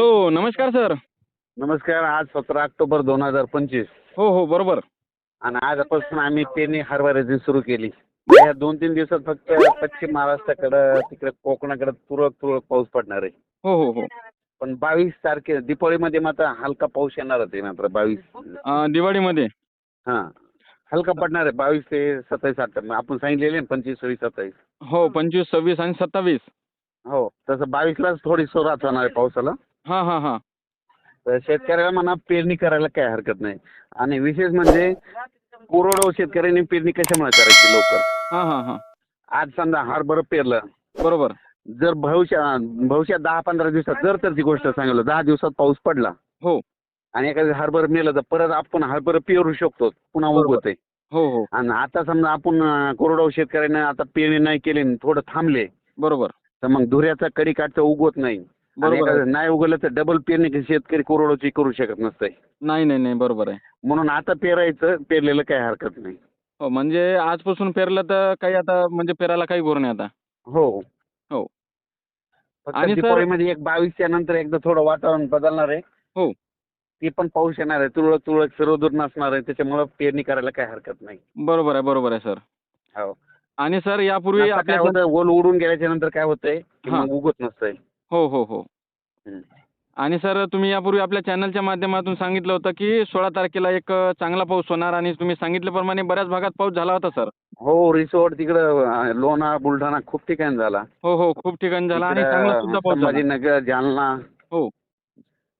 Hello नमस्कार sir. नमस्कार. आज सतरा ऑक्टोबर दोन हजार पंचवीस. हो हो बरोबर. आणि आजपासून आम्ही पेरणी हरभऱ्याची सुरू केली. या दोन तीन दिवसात फक्त पश्चिम महाराष्ट्राकडं तिकडे कोकणाकडे तुरळक तुरळक पाऊस पडणार आहे. हो हो हो. पण बावीस तारखे दीपावलीमध्ये मात्र हलका पाऊस येणारच आहे मात्र बावीस. अं, दिवाळीमध्ये? हां. हलका पडणार आहे बावीस ते सत्तावीस अठ्ठावीस आपण सांगितलेले ना पंचवीस सव्वीस सत्तावीस. हो पंचवीस सव्वीस आणि सत्तावीस. हो तसं बावीसलाच थोडी सुरुवात होणार आहे पावसाला. हां हां हां. तर शेतकऱ्याला म्हणा पेरणी करायला काय हरकत नाही. आणि विशेष म्हणजे कोरडवाहू शेतकऱ्यांनी पेरणी कशामुळे करायची लवकर? हां हां हां. आज समजा हरभरं पेरलं. बरोबर. जर भविष्या भविष्यात दहा पंधरा दिवसात जर तर ती गोष्ट सांगितलं दहा दिवसात पाऊस पडला. हो. आणि एखादं हरभरं मेलं तर परत आपण हरभरं पेरू शकतो. पुन्हा बरोबर. उगवते हो हो. आणि आता समजा आपण अं, कोरडवाहू शेतकऱ्यांना आता पेरणी नाही केली आणि थोडं थांबले. बरोबर. तर मग धुऱ्याचा कडी काठचा उगवत नाही. आणि बरोबर आहे. नाही उगवलं तर डबल पेरणी शेतकरी कोरडवाची करू शकत नसतंय. नाही नाही नाही बरोबर आहे. म्हणून आता पेरायचं पेरलेलं काही हरकत नाही. हो म्हणजे आजपासून पेरलं तर काही आता म्हणजे पेरायला काही गोर नाही आता. हो. हो. फक्त आणि सर- दिपावलीमध्ये एक बावीसच्या नंतर एकदा थोडं वातावरण बदलणार आहे. हो. ती पण पाऊस येणार आहे. तुरळक तुरळक सर्वदूर नसणार आहे. त्याच्यामुळं पेरणी करायला काही हरकत नाही. बरोबर आहे बरोबर आहे सर. हो. आणि सर यापूर्वी आता काय आपल्या होतं ओल उडून गेल्याच्यानंतर काय होतंय? की हा. मग उगत नसतंय. हो हो हो. आणि सर तुम्ही यापूर्वी आपल्या चॅनलच्या माध्यमातून सांगितलं होतं की सोळा तारखेला एक चांगला पाऊस होणार आणि तुम्ही सांगितल्याप्रमाणे बऱ्याच भागात पाऊस झाला होता सर. हो रिसोर्ट तिकडं अं, लोणार बुलढाणा खूप ठिकाणी झाला. हो हो खूप ठिकाणी झाला आणि चांगला सुद्धा पाऊस झाला. संभाजीनगर जालना. हो.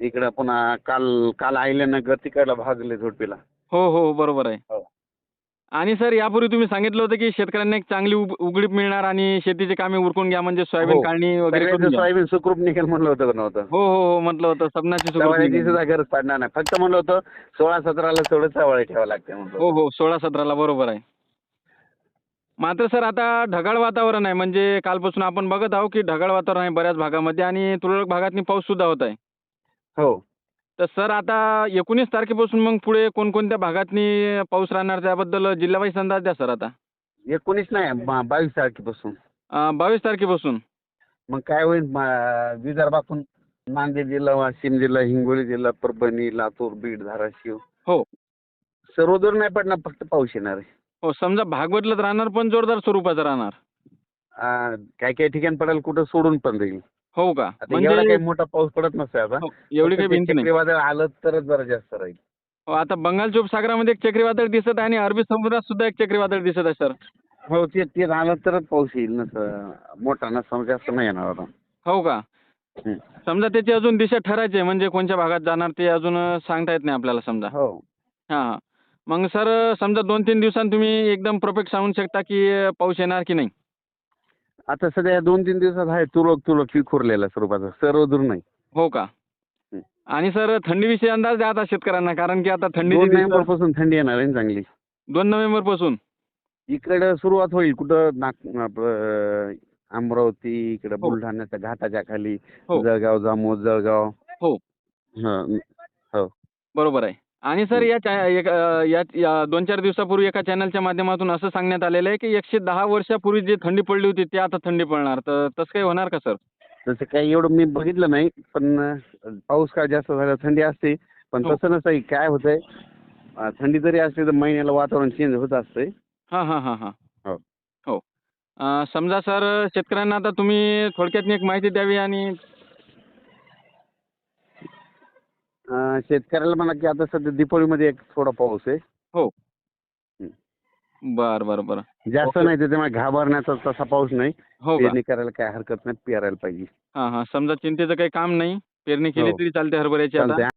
इकडं पुन्हा काल काल अहिल्यानगर तिकडला भागले झोडपीला. हो हो बरोबर आहे. हो. आणि सर यापूर्वी तुम्ही सांगितलं होतं की शेतकऱ्यांना एक चांगली उघडीप मिळणार आणि शेतीचे कामे उरकून घ्या म्हणजे सोयाबीन हो. काढणी वगैरे सगळ्यांचं करून घ्या. सोयाबीन सुखरूप निघेल म्हणलं होतं का नव्हतं? हो हो हो म्हटलं होतं. सबनाची सुरुवात चवळ्याची गरज पडणार नाही. फक्त म्हणलं होतं सोळा सतराला थोडं चवळे ठेवावं लागते म्हणलं हो हो सोळा सतराला बरोबर आहे. मात्र सर आता ढगाळ वातावरण आहे. म्हणजे कालपासून आपण बघत आहोत की ढगाळ वातावरण आहे बऱ्याच भागामध्ये आणि तुरळक भागातनी पाऊस सुद्धा होत आहे. हो. तर सर आता एकोणीस तारखेपासून मग पुढे कोणकोणत्या भागातनी पाऊस राहणार त्याबद्दल जिल्हावाईज अंदाज द्या सर आता. एकोणीस नाही बा- बावीस तारखेपासून. अं, बावीस तारखेपासून. मग काय होईल म- विदर्भातून नांदेड जिल्हा वाशिम जिल्हा हिंगोली जिल्हा परभणी लातूर बीड धाराशिव. हो. सर्वदूर नाही पडणार फक्त पाऊस येणार आहे. हो समजा भाग बदलत राहणार पण जोरदार स्वरूपाचा राहणार. आ, काही काही ठिकाणी पडेल कुठं सोडून पण राहील हो का? एवढा म्हणजे काही मोठा पाऊस पडत नसतोय आता. हो, एवढी काही भिंती नाही. चक्रीवादळ आलं तरच जरा जास्त राहील. हो आता बंगालच्या उपसागरामध्ये एक चक्रीवादळ दिसत आहे आणि अरबी समुद्रात सुद्धा एक चक्रीवादळ दिसत आहे सर. हो ते ते झालं तरच पाऊस येईल नसं मोठा नसं जास्त नाही येणार आता. हो का. समजा त्याची अजून दिशा ठरायची म्हणजे कोणत्या भागात जाणार ते अजून सांगता येत नाही आपल्याला समजा. हो. हां. मग सर समजा दोन तीन दिवसांनी तुम्ही एकदम परफेक्ट सांगू शकता की पाऊस येणार की नाही? आता सध्या दोन तीन दिवसात आहे तुरळक तुरळक विखुरलेला स्वरूपाचा सर्व दूर नाही हो का. आणि सर थंडीविषयी अंदाज द्या आता शेतकऱ्यांना कारण की आता दोन थंडीचे नोव्हेंबरपासून थंडी येणार आहे ना चांगली दोन नोव्हेंबरपासून इकडे सुरुवात होईल कुठं नाग आपलं अमरावती इकडे हो. बुलढाण्याच्या घाटाच्या खाली हो. जळगाव जामोद जळगाव हो. हा बरोबर आहे आणि सर. या चा- एक, अं, या या दोन चार दिवसापूर्वी एका चॅनलच्या माध्यमातून असं सांगण्यात आलेलं आहे की एकशे दहा वर्षापूर्वी जी थंडी पडली होती ती आता थंडी पडणार तर तसं काही होणार का सर तसं काही एवढं मी बघितलं नाही पण अं, पाऊस काय जास्त झाला थंडी असते पण हो. तसं नसतं काय होतंय अं, थंडी जरी असली तर महिन्याला वातावरण चेंज होत असतंय हां हां हां हां हो. हो अं, समजा सर शेतकऱ्यांना आता तुम्ही थोडक्यात एक माहिती द्यावी आणि अं, शेतकऱ्याला म्हणा की आता सध्या दीपावलीमध्ये एक थोडा पाऊस आहे. बरं बरं बरं. जास्त. नाही त्याच्यामुळे घाबरण्याचा तसा पाऊस नाही. हो का? पेरणी करायला काय हरकत नाही पेरायला पाहिजे. हां हां. समजा चिंतेचं काही काम नाही पेरणी केली हो. तरी चालते हरभऱ्याची आता. चालतंय.